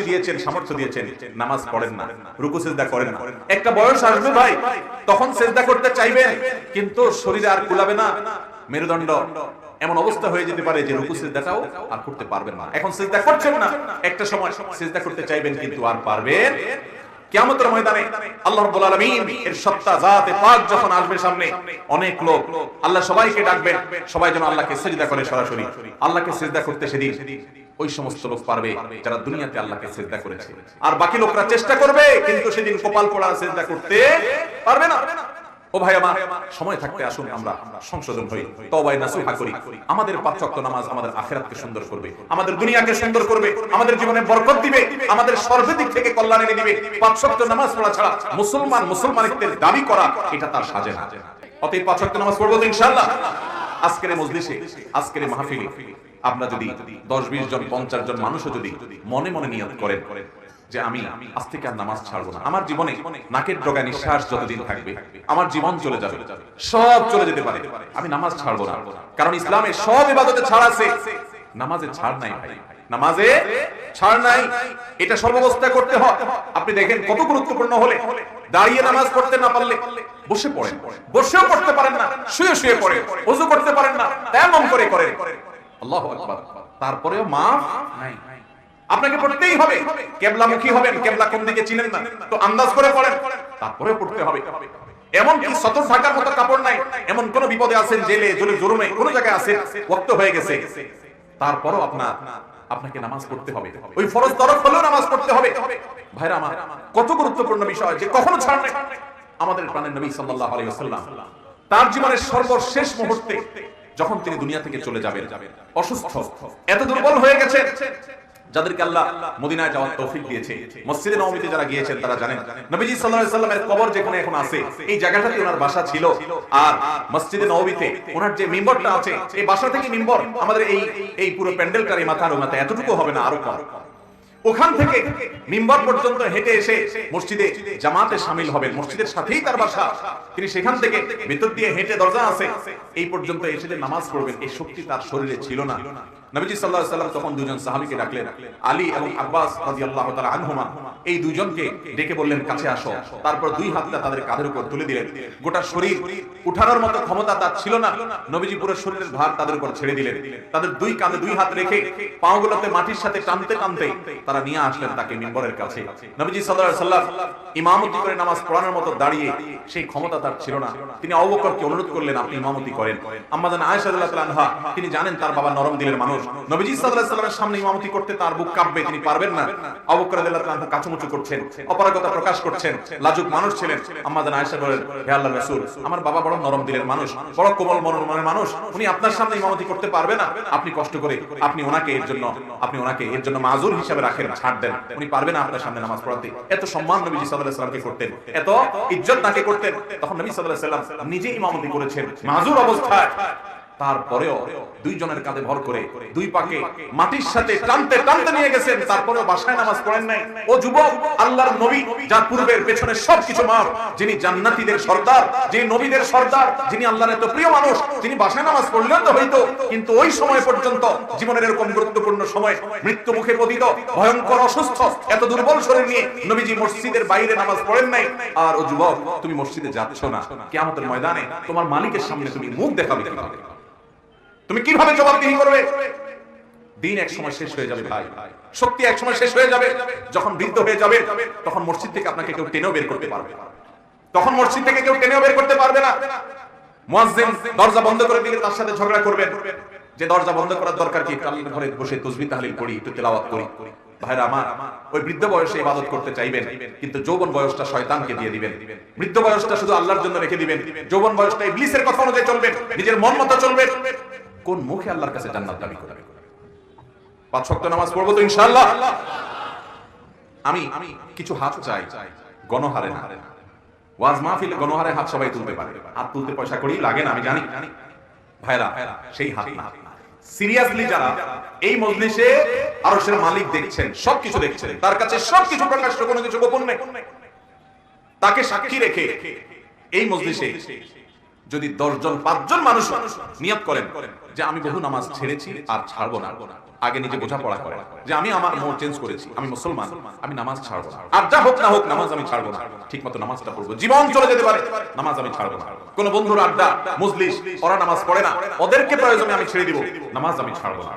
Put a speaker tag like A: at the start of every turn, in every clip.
A: শক্তি দিয়েছেন, সামর্থ্য দিয়েছেন, নামাজ পড়েন না, রুকু সেজদা করেন না। একটা বয়স আসবে ভাই, তখন সেজদা করতে চাইবেন, কিন্তু শরীরে আর কুলাবে না। মেরুদণ্ড এমন অবস্থা হয়ে যেতে পারে যে রুকু সিজদাটাও আর করতে পারবেন না। এখন সিজদা করছেন না, একটা সময় সিজদা করতে চাইবেন, কিন্তু আর পারবেন। কিয়ামতের ময়দানে আল্লাহ রাব্বুল আলামিন এর সত্তা জাতে পাক যখন আসবে সামনে, অনেক লোক, আল্লাহ সবাইকে ডাকবেন, সবাই যেন আল্লাহকে সিজদা করে সরাসরি। আল্লাহকে সিজদা করতে সেদিন ওই সমস্ত লোক পারবে যারা দুনিয়াতে আল্লাহকে সিজদা করেছে। আর বাকি লোকরা চেষ্টা করবে কিন্তু সেদিন কপাল পোড়া সিজদা করতে পারবে না। ও ভাই আমার সময় থাকতে আসুন আমরা সংশোধন হই তওবায় নাসুহা করি। আমাদের পাঁচ ওয়াক্ত নামাজ আমাদের আখিরাতকে সুন্দর করবে আমাদের দুনিয়াকে সুন্দর করবে আমাদের জীবনে বরকত দিবে আমাদের সর্বদিক থেকে কল্যাণ এনে দিবে। পাঁচ ওয়াক্ত নামাজ পড়া ছাড়া মুসলমান মুসলমানিত্বের দাবি করা এটা তার সাজে না। অতএব পাঁচ নামাজ পড়ব তো ইনশাআল্লাহ। আজকের মজলিসে আজকের মাহফিলে আমরা যদি দশ, বিশ জন, পঞ্চাশ জন মানুষও যদি মনে মনে নিয়ত করেন যে আমি আজ থেকে আর নামাজ ছাড়বো না, আমার জীবনে নাকের ডগা নিঃশ্বাস যতদিন থাকবে, আমার জীবন চলে যাবে, সব চলে যেতে পারে। আমি নামাজ ছাড়বো না, কারণ ইসলামে সব ইবাদতে ছাড় আছে। নামাজে ছাড় নাই ভাই, নামাজে ছাড় নাই, এটা সর্বাবস্থা করতে হয়। আপনি দেখেন কত গুরুত্বপূর্ণ হলে দাঁড়িয়ে নামাজ পড়তে না পারলে বসে পড়েন, বসেও পড়তে পারেন না, শুয়ে শুয়ে পড়ে ওযু করতে পারেন না, তেমন করে করে আল্লাহু আকবার। তারপরেও মাফ নাই। আপনাকে পড়তেই হবে। কেবলামুখী হবেন। কেবলা কোন দিকে চিনেন না। তো আন্দাজ করে পড়েন। তারপরে পড়তে হবে। এমন কি সতর থাকার মতো কাপড় নাই। এমন কোন বিপদে আছেন, জেলে কোন জায়গায় আছেন হয়ে গেছে। তারপরও আপনার, আপনাকে নামাজ পড়তে হবে। ওই ফরজ তরফ হলেও নামাজ পড়তে হবে। ভাইরা আমার, কত গুরুত্বপূর্ণ বিষয় যে কখনো ছাড় নাই আমাদের প্রাণের নবী সাল্লাল্লাহু আলাইহি তার জীবনের সর্বশেষ মুহূর্তে যখন তিনি দুনিয়া থেকে চলে যাবেন, অসুস্থ, এত দুর্বল হয়ে গেছেন যাদেরকে আল্লাহ মদিনায় যাওয়ার তৌফিক দিয়েছে, মসজিদে নবমীতে যারা গিয়েছেন, তারা জানেন, নবীজি সাল্লাল্লাহু আলাইহি সাল্লামের কবর যেখানে এখন আছে, এই জায়গাটাতে ওনার বাসা ছিল। আর মসজিদে নবমীতে ওনার যে মিম্বরটা আছে, এই বাসা থেকে মিম্বর, আমাদের এই এই পুরো প্যান্ডেলটার এই মাথার মাথা এতটুকু হবে না, আরও কম। ওখান থেকে মিম্বর পর্যন্ত হেঁটে এসে মসজিদে জামাতে সামিল হবে মসজিদের সাথেই তার বাসা। তিনি সেখান থেকে ভেতর দিয়ে হেঁটে দরজা আছে। এই পর্যন্ত এসে নামাজ পড়বেন, এই শক্তি তার শরীরে ছিল না। নবীজি আলাইহি সাল্লাম তখন দুজন সাহাবীকে ডাকলেন, আলী এবং আব্বাস রাদিয়াল্লাহু তাআলা আনহুমা, এই দুইজনকে ডেকে বললেন, কাছে আসো। তারপর দুই হাতটা তাদের কাঁধের উপর তুলে দিলেন। গোটা শরীর উঠানোর মতো ক্ষমতা তার ছিল না। নবীজি পুরো শরীরের ভার তাদের উপর ছেড়ে দিলেন। তাদের দুই কাঁধে দুই হাত রেখে পাগুলোতে মাটির সাথে টানতে টানতে তারা নিয়ে আসলেন তাকে মিম্বরের কাছে। নবীজি সাল্লাল্লাহু আলাইহি সাল্লাম ইমামতি করে নামাজ পড়ানোর মতো দাঁড়িয়ে সেই ক্ষমতা তার ছিল না। তিনি আবু বকরকে অনুরোধ করলেন, আপনি ইমামতি করেন। আয়েশা আনহা, তিনি জানেন তার বাবা নরম দিলের মানুষ। নবীজি সাল্লাল্লাহু আলাইহি সাল্লামের সামনে ইমামতি করতে তার বুক কাঁপবে, তিনি পারবেন না। তাআলা কাচুমুচু করছেন, অপারগতা প্রকাশ করছেন, লাজুক মানুষ ছিলেন। আম্মাজান আয়েশা বলেন, হে আল্লাহর রাসূল, আমার বাবা বড় নরম দিলের মানুষ, বড় কোমল মনের মনের মানুষ, উনি আপনার সামনে ইমামতি করতে পারবে না। আপনি কষ্ট করে, আপনি ওনাকে এর জন্য, আপনি ওনাকে এর জন্য মাযুর হিসাবে রাখেন, ছাড় দেন। উনি পারবে না আপনার সামনে নামাজ পড়াতে। এত সম্মান নবীজি সাল্লাল্লাহু আলাইহি সাল্লামকে করতেন, এত ইজ্জত তাকে করতেন। তখন নবী সাল্লাল্লাহু আলাইহি সাল্লাম নিজেই ইমামতি করেছেন মাজুর অবস্থায়। তারপরেও দুইজনের কাঁধে ভর করে দুই পাকে মাটির সাথে টানতে টানতে নিয়ে গেছেন তারপরেও বাসায় নামাজ পড়েন নাই। ও যুবক আল্লাহর নবী যার পূর্বের পেছনে সবকিছু মার যিনি জান্নাতীদের সর্দার যিনি নবীদের সর্দার যিনি আল্লাহর এত প্রিয় মানুষ। তিনি বাসায় নামাজ পড়লেও তো হইতো কিন্তু ওই সময় পর্যন্ত জীবনের এরকম গুরুত্বপূর্ণ সময় মৃত্যু মুখে পতিত ভয়ঙ্কর অসুস্থ এত দুর্বল শরীর নিয়ে নবীজি মসজিদের বাইরে নামাজ পড়েন নাই। আর ও যুবক তুমি মসজিদে যাচ্ছ না। কিয়ামতের ময়দানে তোমার মালিকের সামনে তুমি মুখ দেখাবে কীভাবে? তুমি কীভাবে জবাবদিহি করবে? দিন এক সময় শেষ হয়ে যাবে ভাই। শক্তি এক সময় শেষ হয়ে যাবে। যখন বৃদ্ধ হয়ে যাবে, তখন মসজিদ থেকে আপনাকে কেউ টেনেও বের করতে পারবে তখন মসজিদ থেকে কেউ টেনেও বের করতে পারবে না। দরজা বন্ধ করে দিলে তার সাথে ঝগড়া করবেন। যে দরজা বন্ধ করার দরকার কি? ঘরে বসে তাহলিল একটু তেলাওয়াত করি। ভাইরা আমার, ওই বৃদ্ধ বয়সে ইবাদত করতে চাইবেন, কিন্তু যৌবন বয়সটা শয়তানকে দিয়ে দিবেন। বৃদ্ধ বয়সটা শুধু আল্লাহর জন্য রেখে দিবেন। যৌবন বয়সটা ইবলিসের কথা অনুযায়ী চলবেন নিজের মন মতো চলবেন কোন মুখে আল্লাহর কাছে জান্নাত দাবি করবে? পাঁচ ওয়াক্ত নামাজ পড়ব তো ইনশাআল্লাহ। আমি কিছু হাত চাই, গণহারে না। ওয়াজ মাহফিল গণহারে হাত সবাই তুলতে পারে। হাত তুলতে পয়সা করি লাগে না, আমি জানি। ভাইরা সেই হাত না। সিরিয়াসলি যারা এই মজলিসে আরশের মালিক দেখছেন, সবকিছু দেখছেন, তার কাছে সবকিছু প্রকাশ্য কোনো কিছু গোপন নেই। তাকে সাক্ষী রেখে এই মজলিসে যদি দশজন, পাঁচজন মানুষ নিয়ত করেন যে আমি বহু নামাজ ছেড়েছি আর ছাড়বো না, আগে নিজে বোঝাপড়া করে যে আমি আমার মোট চেঞ্জ করেছি, আমি মুসলমান, আমি নামাজ ছাড়বো না। আর যা হোক না হোক, নামাজ আমি ছাড়বো না ঠিক মতো নামাজটা পড়ব। জীবন চলে যেতে পারে, নামাজ আমি ছাড়বো না। কোন বন্ধুর আড্ডা, মজলিস, ওরা নামাজ পড়ে না, ওদেরকে প্রয়োজনে আমি ছেড়ে দিব, নামাজ আমি ছাড়বো না।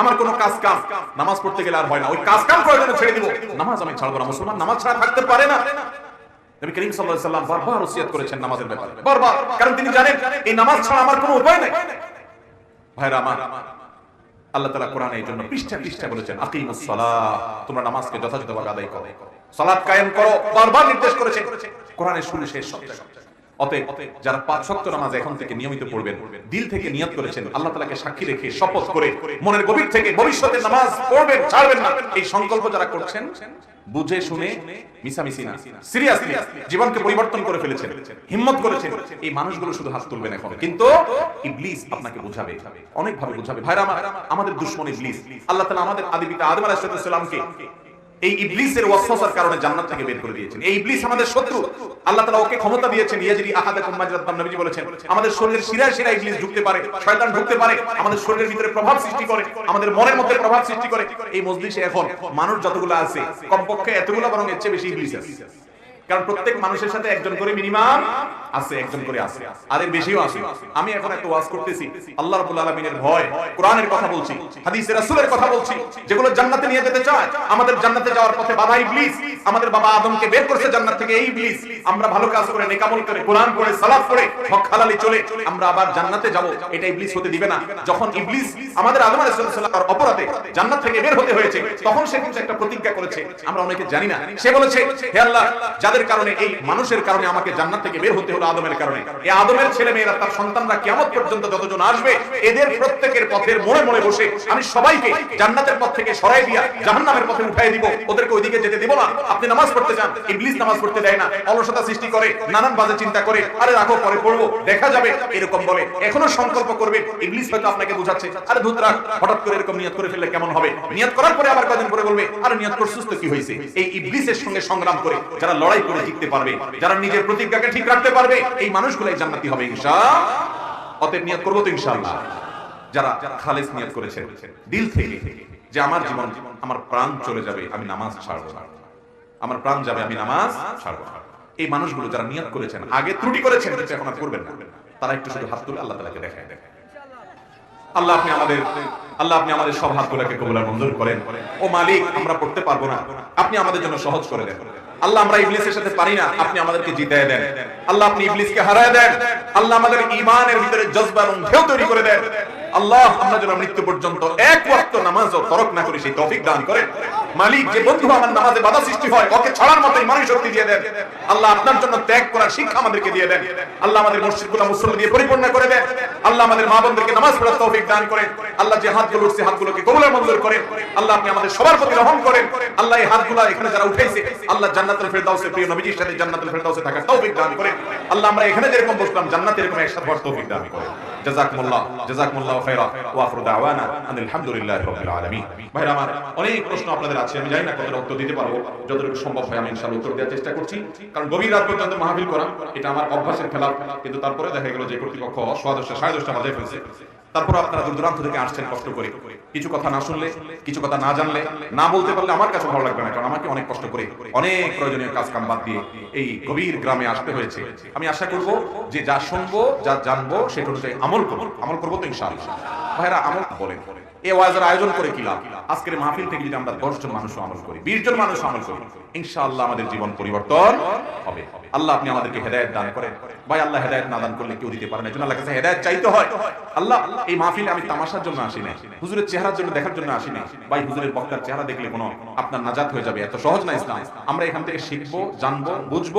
A: আমার কোনো কাজ কাম, নামাজ পড়তে গেলে আর হয় না, ওই কাজ কাম প্রয়োজনে ছেড়ে দিব, নামাজ আমি ছাড়বো না। মুসলমান নামাজ ছাড়া থাকতে পারে না। নবী করিম সাল্লাল্লাহু আলাইহি সাল্লাম বারবার করেছেন নামাজের ব্যাপারে। বারবার। কারণ তিনি জানেন এই নামাজ ছাড়া আমার কোনো উপায় নাই। ভাইরা আমার, আল্লাহ তাআলা কোরআনে এই জন্য পৃষ্ঠা পৃষ্ঠা বলেছেন, আকিমুস সালাহ তোমরা নামাজকে যথাযথভাবে আদায় করো। সালাত কায়েম করো, বারবার নির্দেশ করেছে কোরআনের শুরু শেষ সব অতএব যারা পাঁচ নামাজ এখন থেকে নিয়মিত পড়বেন, দিল থেকে নিয়ত করেছেন, আল্লাহ তাআলাকে সাক্ষী রেখে শপথ করে মনের গভীর থেকে ভবিষ্যতে নামাজ পড়বেন, ছাড়বেন না। এই সংকল্প যারা করছেন, বুঝে শুনে মিসামিসি না। সিরিয়াসলি জীবনকে পরিবর্তন করে ফেলেছেন, হিম্মত করেছেন, এই মানুষগুলো শুধু হাত তুলবেন এখন। কিন্তু ইবলিস আপনাকে বুঝাবে অনেক ভাবে বুঝাবে। ভাইরা আমাদের দুশ্মন ইবলিস, আল্লাহ তাআলা আমাদের আদি পিতা আদম আলাইহিস এই ইবলিসের ওয়াসওয়াসার কারণে জান্নাত থেকে বের করে দিয়েছেন। এই ইবলিস আমাদের শত্রু। আল্লাহ তাআলা ওকে ক্ষমতা দিয়েছেন, ইয়াজরি আহাদাকুম মাজরাতান নবীজি বলেছেন, আমাদের শরীরের শিরায় শিরায় ইবলিস ঢুকতে পারে, শয়তান ঢুকতে পারে, আমাদের শরীরের ভিতরে প্রভাব সৃষ্টি করে, আমাদের মনের মধ্যে প্রভাব সৃষ্টি করে। এই মজলিসে এখন মানুষ যতগুলো আছে, কমপক্ষে এতগুলো বরং এর চেয়ে বেশি ইবলিস আছে। কারণ প্রত্যেক মানুষের সাথে একজন করে মিনিমাম আছে, একজন করে আছে। আর এর বেশিও আছে। আমি এখন একটা ওয়াজ করতেছি। আল্লাহ রাব্বুল আলামিনের ভয়। কোরআনের কথা বলছি, হাদিসের রাসূলের কথা বলছি। যেগুলো জান্নাতে নিয়ে যেতে চায়, আমাদের জান্নাতে যাওয়ার পথে বাধা ইবলিস। আমাদের বাবা আদমকে বের করছে জান্নাত থেকে এই ইবলিস। আমরা ভালো কাজ করে নেকামল করে, কোরআন পড়ে, সালাত পড়ে, হক হালালি চলে। আমরা আবার জান্নাতে যাব, এটা ইবলিস হতে দিবে না। যখন ইবলিস আমাদের আদম আলাইহিস সালামের অপরাধে জান্নাত থেকে বের হতে হয়েছে, তখন সে কিন্তু একটা প্রতিজ্ঞা করেছে। আমরা অনেকে জানি না। সে বলেছে, হে আল্লাহ, যাদের কারণে, এই মানুষের কারণে আমাকে জান্নাত থেকে বের হতে হলো আদমের কারণে। এই আদমের ছেলে মেয়েরা তার সন্তানরা কিয়ামত পর্যন্ত যতজন আসবে, এদের প্রত্যেকের পথের মোড়ে মোড়ে বসে আমি সবাইকে জান্নাতের পথ থেকে সরাই দিয়া জাহান্নামের পথে উঠাই দিব। ওদেরকে ওইদিকে যেতে দিব না। আপনি নামাজ পড়তে যান। ইবলিস নামাজ পড়তে দেয় না। অলসতা সৃষ্টি করে, নানান বাজে চিন্তা করে, আরে রাখো, পরে পড়ব, দেখা যাবে, এরকম বলে। এখনও সংকল্প করবে, ইবলিস হয়তো আপনাকে বোঝাচ্ছে। আরে ধুত রাখ, হঠাৎ করে এরকম নিয়ত করে ফেললে কেমন হবে? নিয়ত করার পরে আবার কদিন পরে বলবে, আরে নিয়ত করছিস তো কি হয়েছে? এই ইবলিসের সঙ্গে সংগ্রাম করে, যারা লড়াই করে জিততে পারবে, যারা নিজের প্রতিজ্ঞাকে ঠিক রাখতে পারবে, এই মানুষগুলাই জান্নাতি হবে, ইনশাআল্লাহ। অতএব নিয়ত করব তো, ইনশাআল্লাহ। যারা খালেস নিয়ত করেছেন, দিল থেকে যে আমার জীবন, আমার প্রাণ চলে যাবে, আমি নামাজ ছাড়বো না। আমার প্রাণ যাবে, আমি নামাজ ছাড়বো না। এই মানুষগুলো যারা নিয়ত করেছেন, আগে ত্রুটি করেছেন এখন আর করবেন না। তারা একটু শুধু হাত তুলে আল্লাহ তালাকে দেখায় দেখায় আল্লাহ আপনি আমাদের, আল্লাহ আপনি আমাদের সব হাতগুলোকে কবুল আর মঞ্জুর করেন। ও মালিক, আমরা পড়তে পারব না। আপনি আমাদের জন্য সহজ করে দেন। আল্লাহ, আমরা ইবলিসের সাথে পারি না, আপনি আমাদেরকে জিতায় দেন। আল্লাহ, আপনি ইবলিসকে হারায় দেন। আল্লাহ আমাদের ঈমানের ভিতরে জজবা এবং ঢেউ তৈরি করে দেন। আল্লাহ, আমরা যেন মৃত্যু পর্যন্ত এক ওয়াক্ত নামাজও তরক না করি, সেই তৌফিক দান করেন। মালিক যে বন্ধু আমার নামাজে বাধা সৃষ্টি হয়, ওকে ছাড়ার মতো ইমানি শক্তি দিয়ে দেন। আল্লাহ আপনার জন্য ত্যাগ করার শিক্ষা আমাদেরকে দিয়ে দেন। আল্লাহ আমাদের মসজিদগুলো মুসল্লি দিয়ে পরিপূর্ণ করে দেন। আল্লাহ আমাদের মা বোনদেরকে নামাজ পড়ার তৌফিক দান করেন। আল্লাহ যে হাতগুলো উঠছে, হাতগুলোকে কবুলের মঞ্জুর করেন। আল্লাহ আপনি আমাদের সবার প্রতি রহম করেন। আল্লাহ এই হাতগুলো এখানে যারা উঠাইছে, আল্লাহ জান্নাতুল ফেরদাউসে প্রিয় নবীজির সাথে জান্নাতুল ফেরদাউসে থাকার তৌফিক দান করেন। আল্লাহ আমরা এখানে যেরকম বসলাম, জান্নাতে এরকম একসাথে হওয়ার তৌফিক দান করেন। জাযাকুমুল্লাহ জাযাকুমুল্লাহ খাইরা ওয়া আখিরু দাওয়ানা আলহামদুলিল্লাহি রাব্বিল আলামিন। ভাইরা, আমার অনেক প্রশ্ন আপনাদের আছে, আমি জানি না কতটা উত্তর দিতে পারব, যতটুকু সম্ভব হয় আমি ইনশাআল্লাহ উত্তর দেওয়ার চেষ্টা করছি। কারণ গভীর রাত পর্যন্ত মাহফিল করা, এটা আমার অভ্যাসের খেলাফ কিন্তু তারপরে দেখা গেল যে কর্তৃপক্ষ সোয়া দশটা, সাড়ে দশটা বাজে ফেলছে। তারপর আপনারা দূর দূরান্ত থেকে আসছেন, কষ্ট করে। কিছু কথা না শুনলে, কিছু কথা না জানলে, না বলতে পারলে আমার কাছে ভালো লাগবে না, কারণ আমাকে অনেক কষ্ট করে, অনেক প্রয়োজনীয় কাজ কাম বাদ দিয়ে এই গভীর গ্রামে আসতে হয়েছে। আমি আশা করব যে যা শুনব, যা জানব সেটা অনুযায়ী আমল করব। আমল করব তো ইনশাআল্লাহ। ভাইরা আমল বলেন। এই ওয়াজের আয়োজন করে কি লাভ? আজকের মাহফিল থেকে যদি আমরা দশ জন মানুষ আমল করি, বিশ জন মানুষ আমল করি, ইনশাআল্লাহ আমাদের জীবন পরিবর্তন হবে। আল্লাহ আপনি আমাদেরকে হেদায়েত দান করেন। ভাই, আল্লাহ হেদায়েত না দান করলে কেউ দিতে পারে না এজন্য আল্লাহ কাছে হেদায়েত চাইতে হয়। আল্লাহ, এই মাহফিলে আমি তামাশার জন্য আসি না হুজুরের চেহারার জন্য দেখার জন্য আসি না ভাই, হুজুরের বক্তার চেহারা দেখলে কোনো আপনার নাজাত হয়ে যাবে, এত সহজ না ইসলাম। আমরা এখান থেকে শিখব, জানব, বুঝব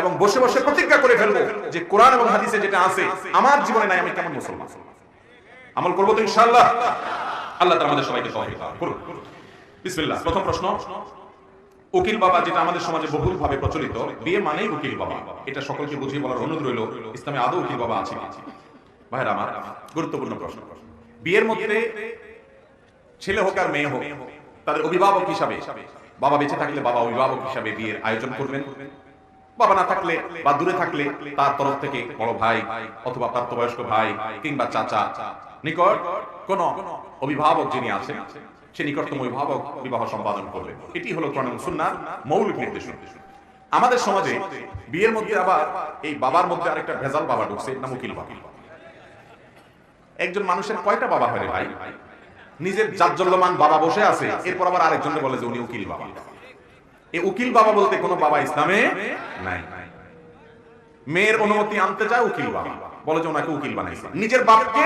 A: এবং বসে বসে প্রতিজ্ঞা করে ফেলব যে কোরআন এবং হাদিসে যেটা আছে, আমার জীবনে নাই, আমি কেমন মুসলমান? আমল করব তো ইনশাআল্লাহ? আল্লাহ আমাদের সবাইকে তৌফিক করুন। বিসমিল্লাহ, প্রথম প্রশ্ন। উকিল বাবা, যেটা আমাদের সমাজে বহুল ভাবে প্রচলিত, বিয়ে মানেই উকিল বাবা। এটা সকলকে বুঝিয়ে বলার অনুরোধ রইল, ইসলামে আদৌ উকিল বাবা আছে ভাইরা আমার, গুরুত্বপূর্ণ প্রশ্ন। বিয়ের মধ্যে ছেলে হোক আর মেয়ে হোক, তাদের অভিভাবক হিসাবে, বাবা বেঁচে থাকলে বাবা অভিভাবক হিসাবে বিয়ের আয়োজন করবেন। বাবা না থাকলে বা দূরে থাকলে তার তরফ থেকে বড় ভাই অথবা প্রাপ্তবয়স্ক ভাই কিংবা চাচা নিকট কোন অভিভাবক যিনি আছেন, সে নিকটতম অভিভাবক বিবাহ সম্পাদন করবে। এটি হলো কোরআন এবং মৌলিক নির্দেশনা। আমাদের সমাজে বিয়ের মধ্যে আবার এই বাবার মধ্যে আরেকটা ভেজাল বাবা ঢুকছে নাম উকিল বাবা। একজন মানুষের কয়টা বাবা হয় ভাই? নিজের জাজ্জল্যমান বাবা বসে আছে, এরপর আবার আরেকজনে বলে যে উনি উকিল বাবা। এই উকিল বাবা বলতে কোনো বাবা ইসলামে নাই। মেয়ের অনুমতি আনতে চায় উকিল বাবা। বলে যে ওনাকে উকিল বানাইছে। নিজের বাপকে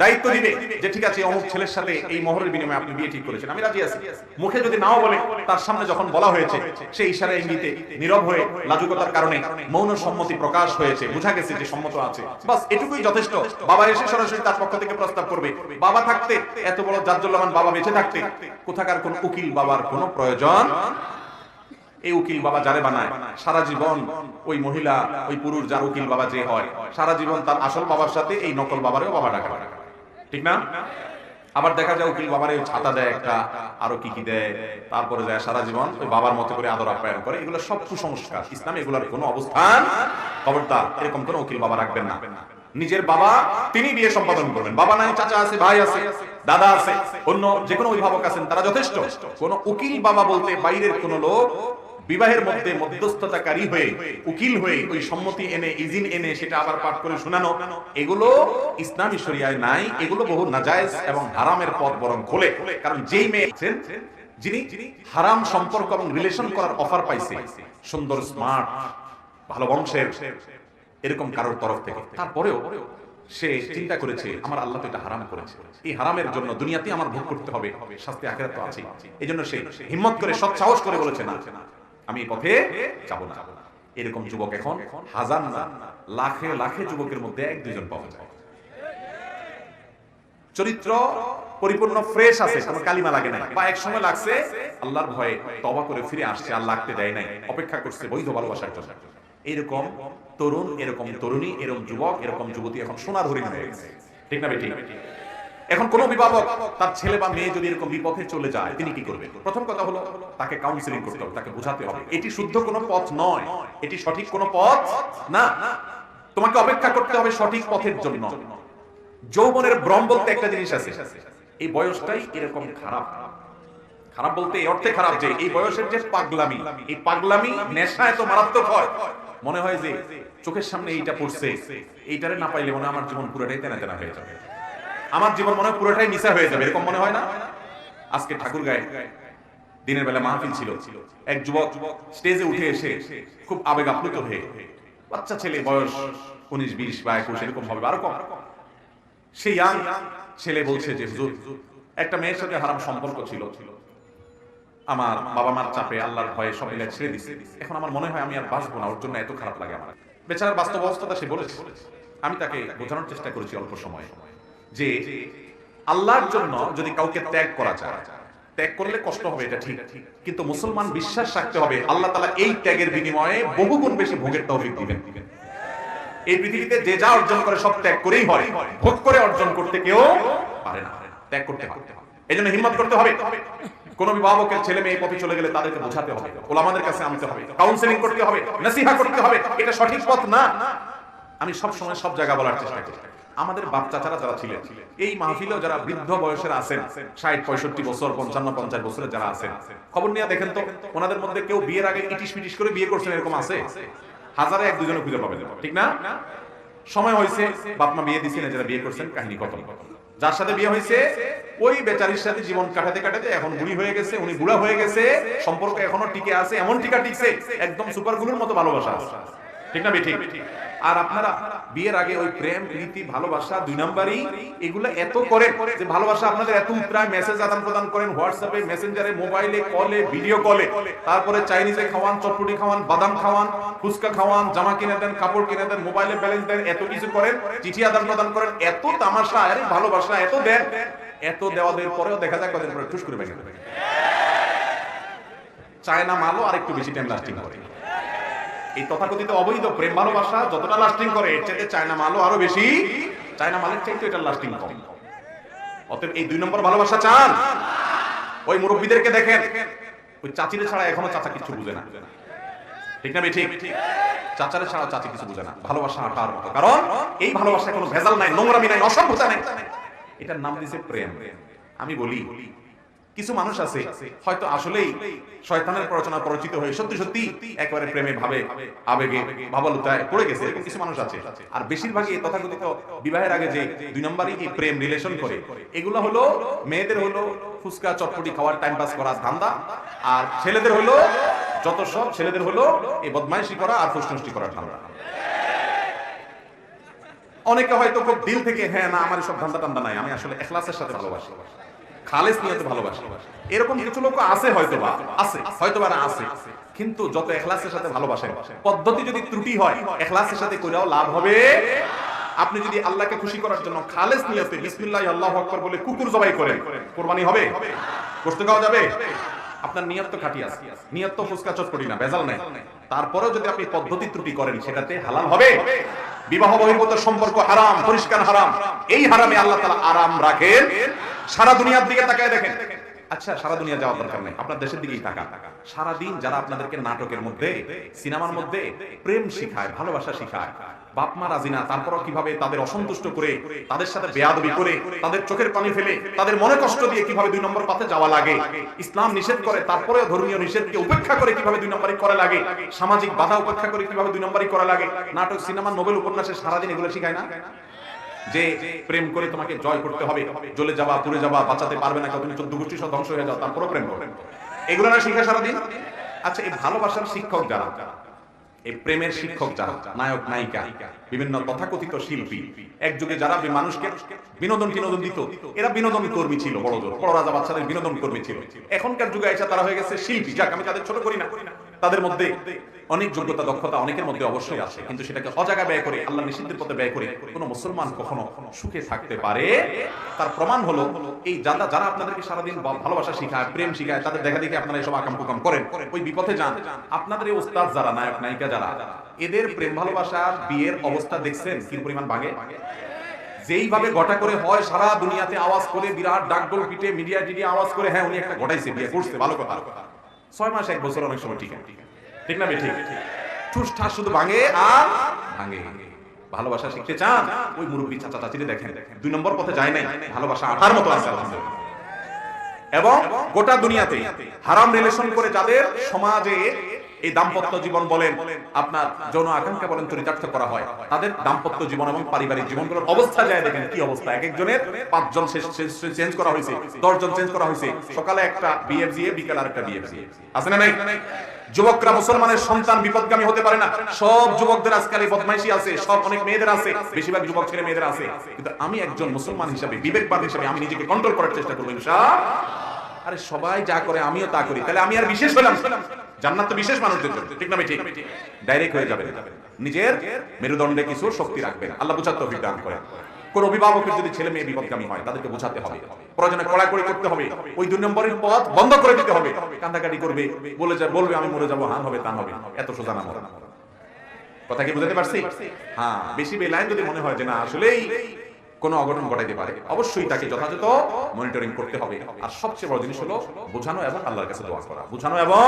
A: দায়িত্ব দিবে যে ঠিক আছে, অমুক ছেলের সাথে এই মহরের বিনিময়ে আপনি বিয়ে ঠিক করেছেন। আমি রাজি আছি। মুখে যদি নাও বলে, তার সামনে যখন বলা হয়েছে সেই ইশারা ইঙ্গিতে নীরব হয়ে লাজুকতার কারণে মৌন সম্মতি প্রকাশ হয়েছে, বোঝা গেছে যে সম্মত আছে। বাস, এটুকুই যথেষ্ট। বাবা এসে সরাসরি তার পক্ষ থেকে প্রস্তাব করবে, বাবা থাকতে, এত বড় জাজ্জল্যমান বাবা বেঁচে থাকতে, কোথাকার কোন উকিল বাবার কোনো প্রয়োজন? এই উকিল বাবা যারে বানায়, সারা জীবন ওই মহিলা, ওই পুরুষ যার উকিল বাবা যে হয়, সারা জীবন তার আসল বাবার সাথে এই নকল বাবারেও বাবা ডাকা ঠিক না? আবার দেখা যায় উকিল বাবারে ছাতা দেয় একটা, আরও কি কি দেয়, তারপরে যায় সারা জীবন ওই বাবার মতো করে আদর আপ্যায়ন করে। এগুলো সব কুসংস্কার। ইসলাম এগুলোর কোনো অবস্থান? খবরদার, এরকম কোনো উকিল বাবা রাখবেন না। নিজের বাবা, তিনি বিয়ে সম্পাদন করবেন। বাবা নাই, চাচা আছে, ভাই আছে, দাদা আছে, অন্য যে কোনো অভিভাবক আছেন, তারা যথেষ্ট। কোন উকিল বাবা বলতে বাইরের কোন লোক বিবাহের মধ্যে মধ্যস্থতাকারী হয়ে, উকিল হয়ে, ওই সম্মতি এনে, ইজিন এনে, সেটা আবার পাঠ করে শোনানো, এগুলো ইসলামী শরিয়ায় নাই, এগুলো বহু নাজায়েজ এবং হারামের পথ বরং খোলে। কারণ যেই মেয়ে যিনি হারাম সম্পর্ক এবং রিলেশন করার অফার পাইছে, সুন্দর স্মার্ট ভালো বংশের, এরকম কারোর তরফ থেকে। তারপরেও সে চিন্তা করেছে, আমার আল্লাহ তো এটা হারাম করেছে। এই হারামের জন্য দুনিয়াতে আমার ভোগ করতে হবে, শাস্তি আখেরাত তো আছে এই জন্য সে হিম্মত করে সৎ সাহস করে বলেছে, না আমি পথে যাব না। এরকম যুবক এখন হাজার না, লাখে লাখে যুবকের মধ্যে এক, দুইজন পাওয়া যায়। চরিত্র পরিপূর্ণ ফ্রেশ আছে, কোনো কালিমা লাগে না বা এক সময় লাগছে, আল্লাহর ভয়ে তবা করে ফিরে আসছে আর লাগতে দেয় নাই, অপেক্ষা করছে বৈধ ভালোবাসার জন্য। এরকম তরুণ, এরকম তরুণী, এরকম যুবক, এরকম যুবতী এখন সোনার হরিণ হয়ে গেছে। ঠিক না বেটি? এখন কোন অভিভাবক তার ছেলে বা মেয়ে যদি এরকম বিপথে চলে যায়, তিনি কি করবেন? প্রথম কথা হলো, তাকে কাউন্সিলিং করতে হবে, তাকে বোঝাতে হবে। এটি শুদ্ধ কোনো পথ নয়। এটি সঠিক কোনো পথ না। তোমাকে অপেক্ষা করতে হবে সঠিক পথের জন্য। যৌবনের ভ্রম বলতে একটা জিনিস আছে। এই বয়সটাই এরকম খারাপ। খারাপ বলতে এই অর্থে খারাপ যে এই বয়সের যে পাগলামি, এই পাগলামি নেশা এত মারাত্মক হয়। মনে হয় যে চোখের সামনে এইটা পড়ছে, এইটারে না পাইলে মনে আমার জীবন পুরোটাই তেনা তেনা হয়ে যাবে। আমার জীবন মনে হয় পুরোটাই মিশা হয়ে যাবে, এরকম মনে হয় না? আজকে ঠাকুর গায়ে দিনের বেলা মাহফিল ছিল। এক যুবক স্টেজে উঠে এসে খুব আবেগ আপ্লুত হয়ে, বাচ্চা ছেলে বয়স উনিশ, বিশ বা একুশ, এরকম হবে, আরও কম। সেই ইয়াং ছেলে বলছে যে, হুজুর, একটা মেয়ের সাথে হারাম সম্পর্ক ছিল। আমার বাবা মার চাপে, আল্লাহর ভয়ে সব মিলে ছেড়ে দিছে। এখন আমার মনে হয় আমি আর বাঁচবো না, ওর জন্য এত খারাপ লাগে আমার। বেচারার বাস্তব অবস্থাটা সে বলেছে। আমি তাকে বোঝানোর চেষ্টা করেছি অল্প সময়ে। যে আল্লাহর জন্য যদি কাউকে ত্যাগ করা যায়, ত্যাগ করলে কষ্ট হবে, এটা ঠিক। কিন্তু মুসলমান বিশ্বাস রাখতে হবে, আল্লাহ তালা এই ত্যাগের বিনিময়ে বহুগুণ বেশি ভোগের তৌফিক দিবেন। এই পৃথিবীতে যে যা অর্জন করে সব ত্যাগ করেই হয়, ভোগ করে অর্জন করতে কেউ পারে না। ত্যাগ করতে হবে এই জন্য হিম্মত করতে হবে। কোন অভিভাবকের ছেলে মেয়ে পথে চলে গেলে তাদেরকে বোঝাতে হবে, ওলামাদের কাছে আনতে হবে কাউন্সেলিং করতে হবে, নসিহা করতে হবে, এটা সঠিক পথ না। আমি সব সময় সব জায়গা বলার চেষ্টা করি। আমাদের বাপ চাচারা যারা ছিলেন, এই মাহফিলেও যারা বৃদ্ধ বয়সের আছেন, ষাট, পঁয়ষট্টি বছর, পঞ্চান্ন, পঞ্চাশ বছরের যারা আছেন, খবর নিয়ে দেখেন তো, ওনাদের মধ্যে কেউ বিয়ের আগে ইটিস পিটিস করে বিয়ে করছেন এরকম আছে? হাজারে এক দুজনে খুঁজে পাবেন, ঠিক না? সময় হয়েছে, বাপ মা বিয়ে দিচ্ছেন যারা বিয়ে করছেন, কাহিনী কত যার সাথে বিয়ে হয়েছে, ওই বেচারির সাথে জীবন কাটাতে কাটাতে এখন বুড়ি হয়ে গেছে, উনি বুড়া হয়ে গেছে, সম্পর্ক এখনও টিকে আছে, এমন টিকা টিকছে, একদম সুপারগুলোর মতো ভালোবাসা ঠিক না ঠিক আর আপনারা বিয়ের আগে ওই প্রেম, প্রীতি, ভালোবাসা দুই নাম্বারই এগুলো এত করেন যে ভালোবাসা আপনাদের এত উত্তরায় মেসেজ আদান প্রদান করেন হোয়াটসঅ্যাপে মেসেঞ্জারে মোবাইলে কলে ভিডিও কলে তারপরে চাইনিজে খাওয়ান, চটপটি খাওয়ান, বাদাম খাওয়ান, ফুচকা খাওয়ান, জামা কিনে দেন, কাপড় কিনে দেন মোবাইলে ব্যালেন্স দেন, এত কিছু করেন, চিঠি আদান প্রদান করেন, এত তামাশা, আরে ভালোবাসা, এত দেন, এত দেওয়া দেওয়ার পরেও দেখা যায় কদিন পরে ঠুস করে ভেঙে চায়না মালও আরেকটু বেশি টাইম লাস্টিং করে। এই তথাকথিত অবৈধ প্রেম ভালোবাসা যতটা লাস্টিং করে, এর চাইতে চায়না মালও আরও বেশি। চায়না মালের চাইতে এটা লাস্টিং কম। অতএব এই দুই নম্বর ভালোবাসা চান। ওই মুরব্বীদেরকে দেখেন, ওই চাচিরে ছাড়া এখনও চাচা কিছু বুঝে না। ঠিক না ঠিক চাচারে ছাড়া চাচি কিছু বুঝে না। ভালোবাসা আঠার মতো। কারণ এই ভালোবাসায় কোনো ভেজাল নাই, নোংরামি নাই, অসভ্যতা নাই। এটার নাম দিয়েছে প্রেম। আমি বলি কিছু মানুষ আছে, হয়তো আসলেই শয়তানের প্ররোচনা পরিচিত হয়ে সত্যি সত্যি একেবারে প্রেমে ভাবে, আবেগে ভাবালুতায় পড়ে গেছে, এরকম কিছু মানুষ আছে। আর বেশিরভাগই এই তথাকথিত বিবাহের আগে যে দুই নম্বরই এই প্রেম রিলেশন করে, এগুলো হলো মেয়েদের হলো ফুচকা, চটপটি খাওয়ার টাইম পাস করার ধান্দা, আর ছেলেদের হলো যত সব ছেলেদের হলো এই বদমাইশি করা আর ফুসনষ্টি করার ধান্দা। অনেকে হয়তো খুব দিল থেকে হ্যাঁ না, আমার সব ধান্দা টান্দা নাই, আমি আসলে এখলাসের সাথে ভালোবাসি। খালেস নিয়তে ভালোবাসি। এরকম কিছু লোক আছে হয়তো বা আছে হয়তো বা না আছে। কিন্তু যত এখলাসের সাথে ভালোবাসেন, পদ্ধতি যদি ত্রুটি হয়, এখলাসের সাথে কইরাও লাভ হবে। আপনি যদি আল্লাহকে খুশি করার জন্য খালেস নিয়তে বিসমিল্লাহ, আল্লাহ আকবার বলে কুকুর জবাই করেন, কোরবানি হবে? গোশত খাওয়া যাবে? আপনার নিয়ত তো খাঁটি আছে। নিয়ত তো ফুসকা চটপটি না, ভেজাল নাই। তারপরেও যদি আপনি পদ্ধতি ত্রুটি করেন, সেটাতে হালাল হবে। বিবাহ বহির্ভূত সম্পর্ক হারাম, পরিষ্কার হারাম। এই হারামে আল্লাহ তাআলা আরাম রাখেন। সারা দুনিয়ার দিকে তাকায় দেখেন। আচ্ছা সারা দুনিয়া যাওয়ার দরকার নেই। আপনার দেশের দিকেই তাকা সারা দিন যারা আপনাদেরকে নাটকের মধ্যে, সিনেমার মধ্যে প্রেম শিখায়, ভালোবাসা শিখায়, বাপ মা রাজি না, তারপরও কীভাবে তাদের অসন্তুষ্ট করে, তাদের সাথে বেয়াদবি করে, তাদের চোখের পানি ফেলে, তাদের মনে কষ্ট দিয়ে কীভাবে দুই নম্বর পথে যাওয়া লাগে, ইসলাম নিষেধ করে তারপরে ধর্মীয় নিষেধকে উপেক্ষা করে কীভাবে দুই নম্বরই করা লাগে, সামাজিক বাধা উপেক্ষা করে কীভাবে দুই নম্বরই করা লাগে, নাটক, সিনেমা, নোবেল উপন্যাসে সারাদিন এগুলো শিখায় না? যে প্রেম করে তোমাকে জয় করতে হবে, জ্বলে যাবা, পুড়ে যাবা, বাঁচাতে পারবে না তুমি চোদ্দ গোষ্ঠী সব ধ্বংস হয়ে যাও, তারপরও প্রেম করবে এগুলো না শিখা সারাদিন? আচ্ছা এই ভালোবাসার শিক্ষক যারা, এই প্রেমের শিক্ষক যারা, নায়ক, নায়িকা, বিভিন্ন তথাকথিত শিল্পী এক যুগে যারা মানুষকে বিনোদন টিনোদন দিত, এরা বিনোদন কর্মী ছিল, বড় জোর। বড় রাজা বাচ্চাদের বিনোদন কর্মী ছিল। এখনকার যুগে এসে তারা হয়ে গেছে শিল্পী, যাক, আমি তাদের ছোট করি না। তাদের মধ্যে অনেক যোগ্যতা, দক্ষতা অনেকের মধ্যে অবশ্যই আছে। কিন্তু সেটাকে অজাগা ব্যয় করে, আল্লাহ নিষিদ্ধের পথে ব্যয় করে কোনো মুসলমান কখনো সুখে থাকতে পারে? তার প্রমাণ হলো, এই যারা যারা আপনাদেরকে সারাদিন ভালোবাসা শিখায়, প্রেম শিখায়, তাদের দেখা দেখে আপনারা এসব আকাম কুকাম করেন। ওই বিপথে যান। আপনাদের এই ওস্তাদ যারা, নায়ক, নায়িকা যারা, এদের প্রেম ভালোবাসা বিয়ের অবস্থা দেখছেন? কি পরিমাণ ভাগে যেইভাবে ঘটা করে হয়, সারা দুনিয়াতে আওয়াজ করে, বিরাট ডাকডোল পিটে মিডিয়া টিডিয়া আওয়াজ করে হ্যাঁ উনি একটা ঘটাইছে, বিয়ে করছে, ভালো কথা। ছয় মাস এক বছর অনেক সময় ঠিক ঠিক না ঠিক। ঠুস ঠাস শুধু ভাঙে আর ভাঙে। ভালোবাসা শিখতে চান ওই মুরব্বী চাচা চাচিরে দেখেন। দুই নম্বর পথে যায় নাই ভালোবাসা আঠার মতো আছে এবং গোটা দুনিয়াতে হারাম রিলেশন করে যাদের সমাজে এই দাম্পত্য জীবন বলেন, আপনার যৌন আকাঙ্ক্ষা বলেন, চরিতার্থ করা হয়। তাদের দাম্পত্য জীবন এবং পারিবারিক জীবনগুলোর অবস্থা যায় দেখেন, কি অবস্থা? এক একজনের পাঁচজন চেঞ্জ করা হয়েছে, দশজন চেঞ্জ করা হয়েছে। সকালে একটা বিএফ দিয়ে, বিকালে আরেকটা বিএফ দিয়ে। আছে না নাই? যুবকরা মুসলমানের সন্তান বিপদগামী হতে পারে না। সব যুবকদের আজকাল এই বদমাইশি আছে, সব অনেক মেয়েদের আছে, বেশিরভাগ যুবক ছেলে মেয়েদের আছে। কিন্তু আমি একজন মুসলমান হিসাবে, বিবেকবান হিসাবে আমি নিজেকে কন্ট্রোল করার চেষ্টা করব, ইনশাআল্লাহ। আরে সবাই যা করে, আমিও তা করি। তাহলে আমি আর বিশেষ হলাম। জান্নাত তো বিশেষ মানুষদের জন্য, ঠিক না ঠিক ডাইরেক্ট হয়ে যাবে নিজের মেরুদণ্ডে কিছু শক্তি রাখবেন। আল্লাহ বুঝার তৌফিক দান করেন। কোন অভিভাবকের যদি ছেলে মেয়ে বিপদগামী হয়, তাদেরকে বোঝাতে হবে। প্রয়োজনে কড়াকড়ি করতে হবে। ওই দুই নম্বরের পথ বন্ধ করে দিতে হবে। কান্দাকাটি করবে, বলে যা বলবে, আমি মরে যাব, হান হবে, তা হবে। এত সোজা না মরা। কথা কি বুঝাতে পারছি? হ্যাঁ বেশি বেলায় যদি মনে হয় যে না, আসলেই কোনো অঘটন ঘটাইতে পারে। অবশ্যই তাকে যথাযথ মনিটরিং করতে হবে। আর সবচেয়ে বড় জিনিস হলো বোঝানো এবং আল্লাহর কাছে দোয়া করা। বোঝানো এবং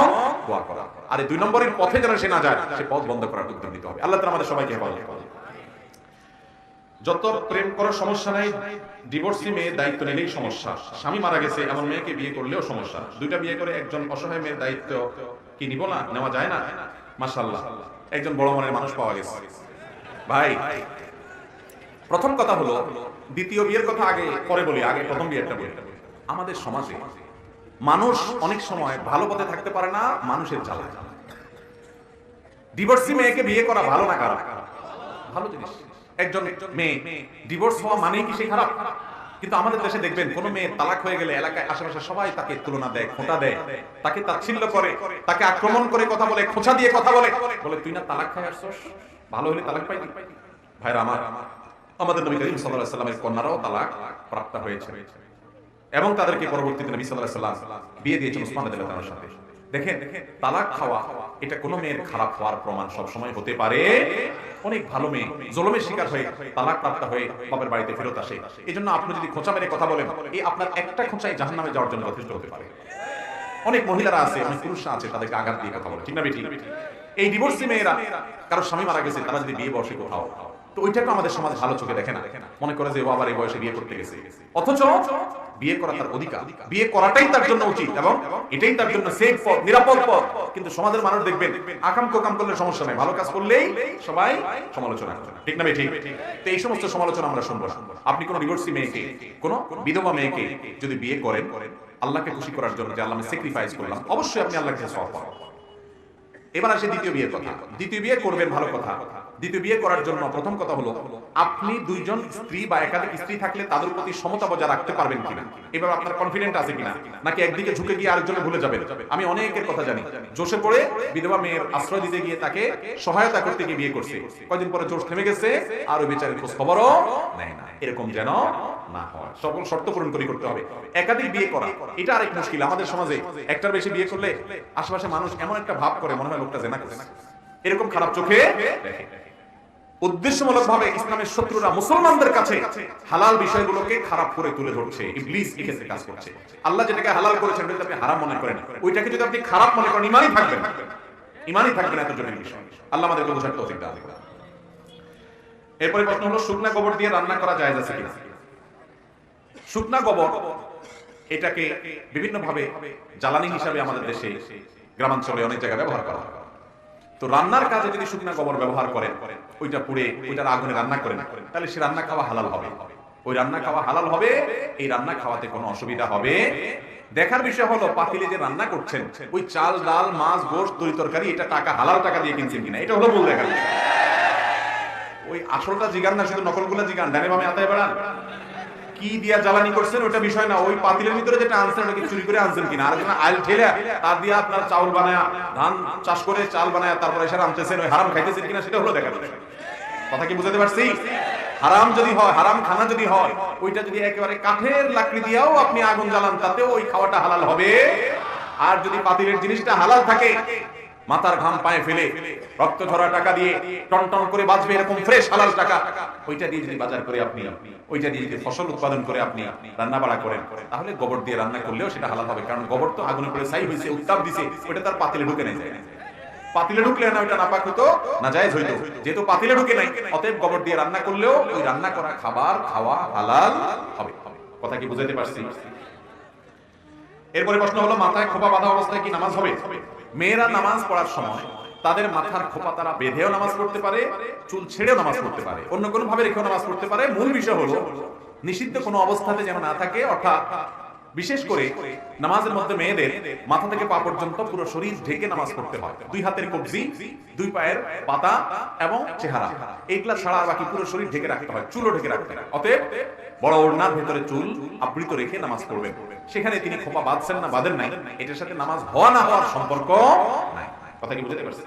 A: দোয়া করা। আর এই দুই নম্বরের পথে যেন সে না যায় সে পথ বন্ধ করার উদ্যোগ নিতে হবে। আল্লাহ তাআলা আমাদের সবাইকে হেফাজত করুন। যত প্রেম করার সমস্যা নাই। ডিভোর্সি মেয়ে দায়িত্ব নিলেই সমস্যা। স্বামী মারা গেছে এমন মেয়েকে বিয়ে করলেও সমস্যা। দুইটা বিয়ে করে একজন অসহায় মেয়ের দায়িত্ব কি নিব না? নেওয়া যায় না? মাশাল্লাহ একজন বড় মনের মানুষ পাওয়া গেছে। ভাই প্রথম কথা হলো, দ্বিতীয় বিয়ের কথা আগে, পরে বলি, আগে প্রথম বিয়েরটা বলি। আমাদের সমাজে মানুষ অনেক সময় ভালো পথে থাকতে পারে না, মানুষের জ্বালা। ডিভোর্সি মেয়েকে বিয়ে করা ভালো না খারাপ? ভালো জিনিস। একজন মেয়ে ডিভোর্স হওয়া মানেই কি সে খারাপ? কিন্তু আমাদের দেশে দেখবেন, কোন মেয়ে তালাক হয়ে গেলে এলাকায় আশেপাশে সবাই তাকে তুলনা দেয়, খোঁটা দেয়, তাকে তাচ্ছিল্য করে, তাকে আক্রমণ করে কথা বলে, খোঁচা দিয়ে কথা বলে। বলে, তুই না তালাক খাই আসছস? ভালো হলে তালাক পাই ভাইরা, আমার আমাদের নবী করিম আলাইহি সাল্লামের কন্যারাও তালাক প্রাপ্ত হয়েছে। এবং তাদেরকে পরবর্তীতে নবী সাল্লাম বিয়ে দিয়েছেন উসমান রাদিয়াল্লাহু সাথে। দেখেন, তালাক খাওয়া এটা কোনো মেয়ের খারাপ হওয়ার প্রমাণ সব সময় হতে পারে। অনেক ভালো মেয়ে, জলমের শিকার হয়ে তালাক প্রাপ্ত হয়ে বাবার বাড়িতে ফেরত আসে। এই জন্য আপনি যদি খোঁচা মেরে কথা বলেন, এই আপনার একটা খোঁচাই জাহান্নামে যাওয়ার জন্য যথেষ্ট হতে পারে। অনেক মহিলারা আছে, অনেক পুরুষরা আছে, তাদেরকে আঘাত দিয়ে কথা বলে, ঠিক না বেটি? এই ডিভোর্সি মেয়েরা, কারও স্বামী মারা গেছে, তারা যদি বিয়ে বসে কোথাও তো ওইটাকে আমাদের সমাজ ভালো চোখে দেখে না। মনে করে যে ও আবার এই বয়সে বিয়ে করতে গেছে। অথচ বিয়ে করা তার অধিকার। বিয়ে করাটাই তার জন্য উচিত এবং এটাই তার জন্য সেফ পথ, নিরাপদ পথ। কিন্তু সমাজের মানুষ দেখবেন, আকাম কোকাম করলে সমস্যা নেই। ভালো কাজ করলেই সবাই সমালোচনা ঠিক না ঠিক। তো এই সমস্ত সমালোচনা আমরা শুনব আপনি কোন ডিভোর্সি মেয়েকে, কোন বিধবা মেয়েকে যদি বিয়ে করেন, আল্লাহকে খুশি করার জন্য যে আল্লাহ স্যাক্রিফাইস করলাম, অবশ্যই আপনি আল্লাহকে সওয়াব পাবেন। এবার আসে দ্বিতীয় বিয়ের কথা। দ্বিতীয় বিয়ে করবেন, ভালো কথা। দ্বিতীয় বিয়ে করার জন্য প্রথম কথা হলো, আপনি দুইজন স্ত্রী বা একাধিক স্ত্রী থাকলে তাদের প্রতি সমতা বজায় রাখতে পারবেন কিনা? এবার আপনার কনফিডেন্ট আছে কিনা? নাকি একদিকে ঝুঁকে গিয়ে আরেকজনে ভুলে যাবেন? আমি অনেকের কথা জানি। জোশে পড়ে বিধবা মেয়ের আশ্রয় দিতে গিয়ে তাকে সহায়তা করতে গিয়ে বিয়ে করছে। কয়দিন পরে জোশ থেমে গেছে, আর ওই বেচারের খোঁজ খবরও নেয় না। এরকম যেন না হয়। সকল শর্ত পূরণ করে করতে হবে। একাধিক বিয়ে করা, এটা আরেক মুশকিল। আমাদের সমাজে একটার বেশি বিয়ে করলে আশেপাশে মানুষ এমন একটা ভাব করে, মনে হয় লোকটা জেনা করছে। এরকম খারাপ চোখে দেখে। উদ্দেশ্যমূলক ভাবে ইসলামের শত্রুরা মুসলমানদের কাছে হালাল বিষয়গুলোকে খারাপ করে তুলে ধরছে, ইবলিস এই ক্ষেত্রে কাজ করছে। আল্লাহ যেটাকে হালাল করেছেন যদি আপনি হারাম মনে করেন ওইটাকে যদি আপনি খারাপ মনে করেন, ইমানই থাকবেন। ইমানই থাকবে না এত জটিল বিষয়। আল্লাহ আমাদেরকে বোঝার তৌফিক দান। এরপরে প্রশ্ন হলো, শুকনা গোবর দিয়ে রান্না করা যায় আছে কিনা? শুকনা গোবর এটাকে বিভিন্ন ভাবে জ্বালানি হিসাবে আমাদের দেশে, গ্রামাঞ্চলে অনেক জায়গায় ব্যবহার করা হয়। তো রান্নার কাজে যদি শুকনা গোবর ব্যবহার করেন, ওইটা পুড়ে, ওইটার আগুনে রান্না করেন, তাহলে সে রান্না খাওয়া হালাল হবে। ওই রান্না খাওয়া হালাল হবে, এই রান্না খাওয়াতে কোনো অসুবিধা হবে। দেখার বিষয় হলো, পাতিলে যে রান্না করছেন, ওই চাল, ডাল, মাছ, গোশ, দই তরকারি, এটা টাকা, হালাল টাকা দিয়ে কিনছেন কিনা? এটা হলো মূল দেখার। ওই আসলটা জিগান না, শুধু নকলগুলা জিগান, ডানে বামে আতায় বেড়ান। কি দিয়া জ্বালানি করছেন ওটা বিষয় না, ওই পাতিলের ভিতরে যেটা আনছেন ওটাকে চুরি করে আনছেন কিনা। আর আইল ঠেলে তার দিয়ে আপনার চাউল বানায়, ধান চাষ করে চাল বানায় তারপরে আনতেছেন ওই হারাম খাইতেছেন কিনা সেটা হলো বিষয়। কথা কি বুঝাতে পারছি? হারাম যদি হয়, হারাম খানা যদি হয়, ওইটা যদি একেবারে কাঠের লাকড়ি দিয়াও আপনি আগুন জ্বালান, তাতেও ওই খাওয়াটা হালাল হবে। আর যদি পাতিলের জিনিসটা হালাল থাকে মাথার ঘাম পায়ে ফেলে, রক্ত ঝরা টাকা দিয়ে টন টন করে বাঁচবে এরকম ফ্রেশ হালাল টাকা। ওইটা দিয়ে যদি বাজার করে আপনি, ওইটা দিয়ে যদি ফসল উৎপাদন করে আপনি রান্না বাড়া করেন, তাহলে গোবর দিয়ে রান্না করলেও সেটা হালাল হবে। কারণ গোবর তো আগুনে পড়ে, ছাই হয়েছে উত্তাপ দিছে, ওইটা তার পাতিলে ঢুকে নেই। যায় পাতিলে ঢুকলে না ওইটা নাপাক হতো না যায় হইতো। যেহেতু পাতিলে ঢুকে নাই, অতএব গোবর দিয়ে রান্না করলেও ওই রান্না করা খাবার খাওয়া হালাল হবে। কথা কি বুঝাতে পারছি? এরপরে প্রশ্ন হলো, মাথায় খোপা বাঁধা অবস্থায় কি নামাজ হবে? মেয়েরা নামাজ পড়ার সময় তাদের মাথার খোপা তারা বেঁধেও নামাজ পড়তে পারে, চুল ছেড়েও নামাজ পড়তে পারে। অন্য কোনো ভাবে রেখেও নামাজ পড়তে পারে। মূল বিষয় হলো, নিষিদ্ধ কোনো অবস্থাতে যেন না থাকে, অর্থাৎ বিশেষ করে নামাজের মধ্যে মেয়েদের মাথা থেকে পা পর্যন্ত পুরো শরীর ঢেকে নামাজ পড়তে হয়। দুই হাতের কবজি, দুই পায়ের পাতা এবং চেহারা। এইগুলা ছাড়া বাকি পুরো শরীর ঢেকে রাখতে হয়, চুলও ঢেকে রাখতে হয়। অতএব বড় ওড়নার ভেতরে চুল আবৃত রেখে নামাজ পড়বেন। সেখানে তিনি খোপা বাঁধছেন না, বাঁধেন নাই। এটার সাথে নামাজ হওয়া না হওয়ার সম্পর্ক নাই। কথা কি বুঝতে পারছেন?